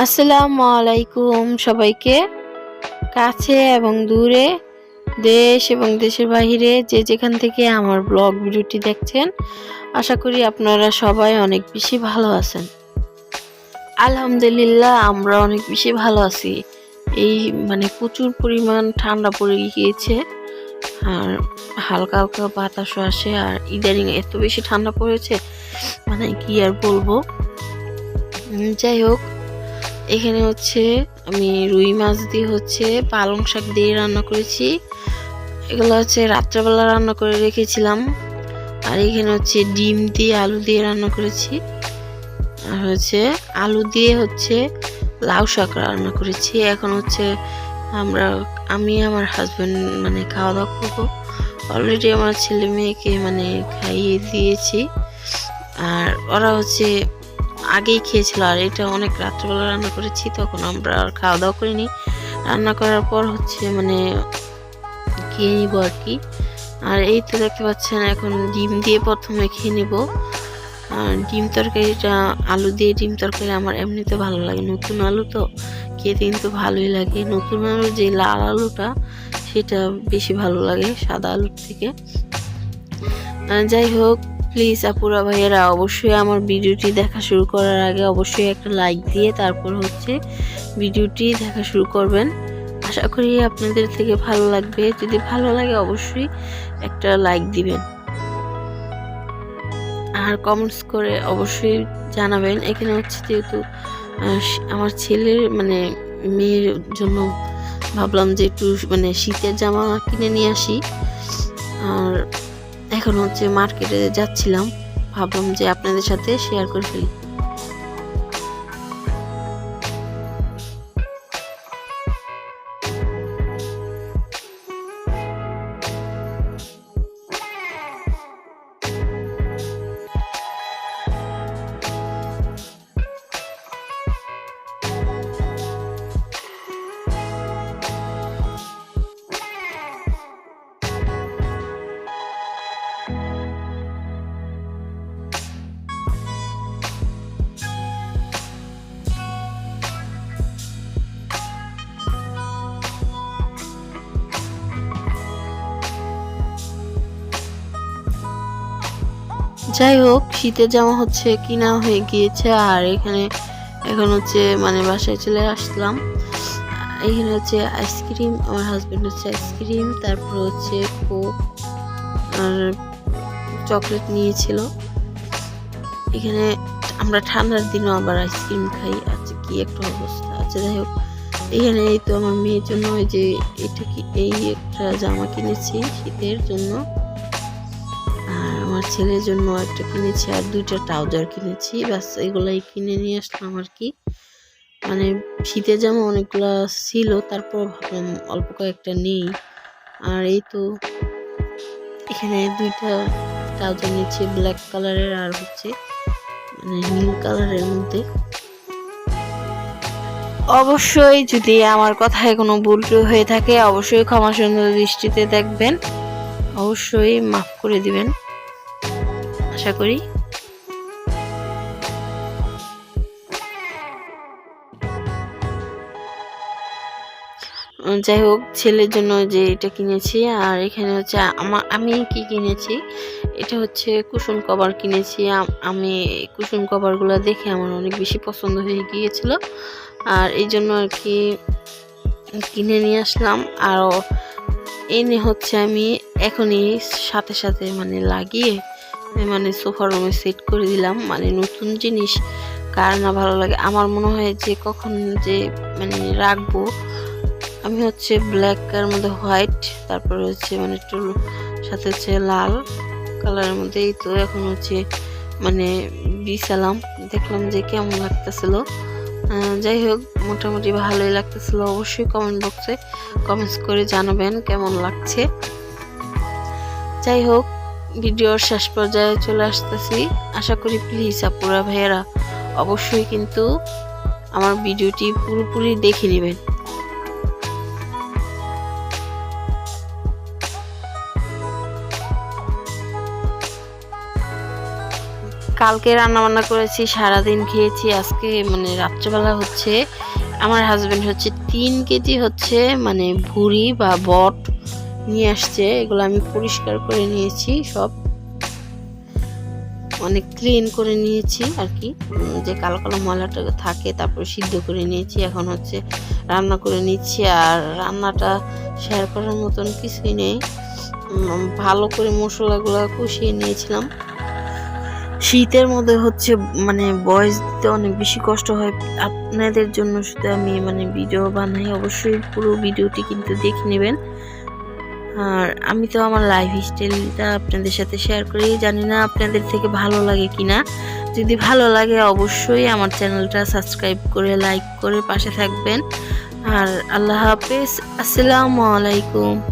আসসালামু আলাইকুম সবাইকে। কাছে এবং দূরে, দেশ এবং দেশের বাইরে যে যেখান থেকে আমার ব্লগ ভিডিওটি দেখছেন, আশা করি আপনারা সবাই অনেক বেশি ভালো আছেন। আলহামদুলিল্লাহ, আমরা অনেক বেশি ভালো আছি। এই মানে প্রচুর পরিমাণ ঠান্ডা পড়ে গিয়েছে, আর হালকা হালকা বাতাসও আসে, আর ইদানিং এত বেশি ঠান্ডা পড়েছে মানে কি আর বলব? যাই হোক এখানে হচ্ছে আমি রুই মাছ দিয়ে হচ্ছে পালং শাক দিয়ে রান্না করেছি। এগুলো হচ্ছে রাত্রেবেলা রান্না করে রেখেছিলাম। আর এখানে হচ্ছে ডিম দিয়ে আলু দিয়ে রান্না করেছি। আর হচ্ছে আলু দিয়ে হচ্ছে লাউ শাক রান্না করেছি। এখন হচ্ছে আমরা, আমি আমার হাজব্যান্ড মানে খাওয়া দাওয়া করব। অলরেডি আমার ছেলে মেয়েকে মানে খাইয়ে দিয়েছি। আর ওরা হচ্ছে আগেই খেয়েছিল আর এটা অনেক রাত্রেবেলা রান্না করেছি, তখন আমরা আর খাওয়া দাওয়া করিনি। রান্না করার পর হচ্ছে মানে খেয়ে নিবো আর কি। আর এই তো দেখতে পাচ্ছেন, এখন ডিম দিয়ে প্রথমে খেয়ে নেব। ডিম তরকারিটা, আলু দিয়ে ডিম তরকারি আমার এমনিতে ভালো লাগে। নতুন আলু তো খেতে কিন্তু ভালোই লাগে। নতুন আলু যে লাল আলুটা, সেটা বেশি ভালো লাগে সাদা আলুর থেকে। যাই হোক প্লিজ আপুরা ভাইয়েরা, অবশ্যই আমার ভিডিওটি দেখা শুরু করার আগে অবশ্যই একটা লাইক দিয়ে তারপর হচ্ছে ভিডিওটি দেখা শুরু করবেন। আশা করি আপনাদের থেকে ভালো লাগবে। যদি ভালো লাগে, অবশ্যই একটা লাইক দিবেন। আর কমেন্টস করে অবশ্যই জানাবেন। এখানে হচ্ছে যেহেতু আমার ছেলের মানে মেয়ের জন্য ভাবলাম যে একটু মানে শীতের জামা কিনে নিয়ে আসি। আর এখন হচ্ছে মার্কেটে যাচ্ছিলাম ভাবলাম যে আপনাদের সাথে শেয়ার করে ফেলি। যাই হোক শীতের জামা হচ্ছে কিনা হয়ে গিয়েছে, আর এখানে এখন হচ্ছে মানে বাসায় চলে আসলাম। এখানে হচ্ছে আইসক্রিম আমার হাজব্যান্ড হচ্ছে আইসক্রিম তারপর হচ্ছে কোক আর চকলেট নিয়েছিল। এখানে আমরা ঠান্ডার দিনও আবার আইসক্রিম খাই আচ্ছা কি একটা অবস্থা। আচ্ছা যাই হোক, এখানে এই তো আমার মেয়ের জন্য ওই যে এটা কি, এই একটা জামা কিনেছি শীতের জন্য। আমার ছেলের জন্য একটা কিনেছি আর দুইটা ট্রাউজার কিনেছি। ব্যাস, এগুলাই কিনে নিয়ে আসলাম আর কি। মানে শীতে জামা অনেকগুলো ছিল তারপর ভাবলাম অল্প কয়েকটা নেই। আর এই তো এখানে দুইটা ট্রাউজার নিচ্ছি, ব্ল্যাক কালারের আর হচ্ছে মানে নীল কালারের মধ্যে। অবশ্যই যদি আমার কথায় কোনো ভুল হয়ে থাকে, অবশ্যই ক্ষমা সুন্দর দৃষ্টিতে দেখবেন। অবশ্যই মাফ করে দিবেন। আশা করি। যাই হোক, ছেলের জন্য যে এটা কিনেছি, আর এখানে হচ্ছে আমার আমি কি কিনেছি? এটা হচ্ছে কুশন কভার কিনেছি। আমি কুশন কভারগুলো দেখে আমার অনেক বেশি পছন্দ হয়ে গিয়েছিল। আর এই জন্য আর কি কিনে নিয়ে আসলাম। আর এনে হচ্ছে আমি এখনই সাথে সাথে মানে লাগিয়ে মানে সোফা রুমে সেট করে দিলাম। মানে নতুন জিনিস, কার না ভালো লাগে। আমার মনে হয় যে কখন যে মানে রাখব, আমি হচ্ছে ব্ল্যাক এর মধ্যে হোয়াইট তারপর হচ্ছে মানে একটু সাথে হচ্ছে লাল কালারের মধ্যে। এই তো এখন হচ্ছে মানে বিছালাম। দেখলাম যে কেমন লাগতেছিল। যাই হোক, মোটামুটি ভালোই লাগতেছিল। অবশ্যই কমেন্ট বক্সে কমেন্টস করে জানাবেন কেমন লাগছে। যাই হোক ভিডিওর শেষ পর্যায়ে চলে আসতেছি। আশা করি প্লিজ আপুরা ভাইয়েরা অবশ্যই কিন্তু আমার ভিডিওটি পুরোপুরি দেখে নেবেন। কালকে রান্না বান্না করেছি, সারাদিন খেয়েছি, আজকে মানে রাত্রেবেলা হচ্ছে, আমার হাজবেন্ড হচ্ছে তিন কেজি হচ্ছে মানে ভুড়ি বা বট নিয়ে আসছে, এগুলো আমি পরিষ্কার করে নিয়েছি সব। অনেক ক্লিন করে নিয়েছি আর কি। যে কালো কালো ময়লাটা থাকে, তারপরে সিদ্ধ করে নিয়েছি, এখন হচ্ছে রান্না করে নিচ্ছি। আর রান্নাটা শেয়ার করার মতন কিছুই নেই। ভালো করে মশলাগুলো কষিয়ে নিয়েছিলাম। শীতের মধ্যে হচ্ছে মানে বয়স দিতে অনেক বেশি কষ্ট হয়। আপনাদের জন্য শুধু আমি মানে ভিডিও বানাই। অবশ্যই পুরো ভিডিওটি কিন্তু দেখে নেবেন। আর আমি তো আমার লাইফ স্টাইলটা আপনাদের সাথে শেয়ার করি। জানি না আপনাদের থেকে ভালো লাগে কি না যদি ভালো লাগে, অবশ্যই আমার চ্যানেলটা সাবস্ক্রাইব করে লাইক করে পাশে থাকবেন। আর আল্লাহ হাফেজ। আসসালামু আলাইকুম।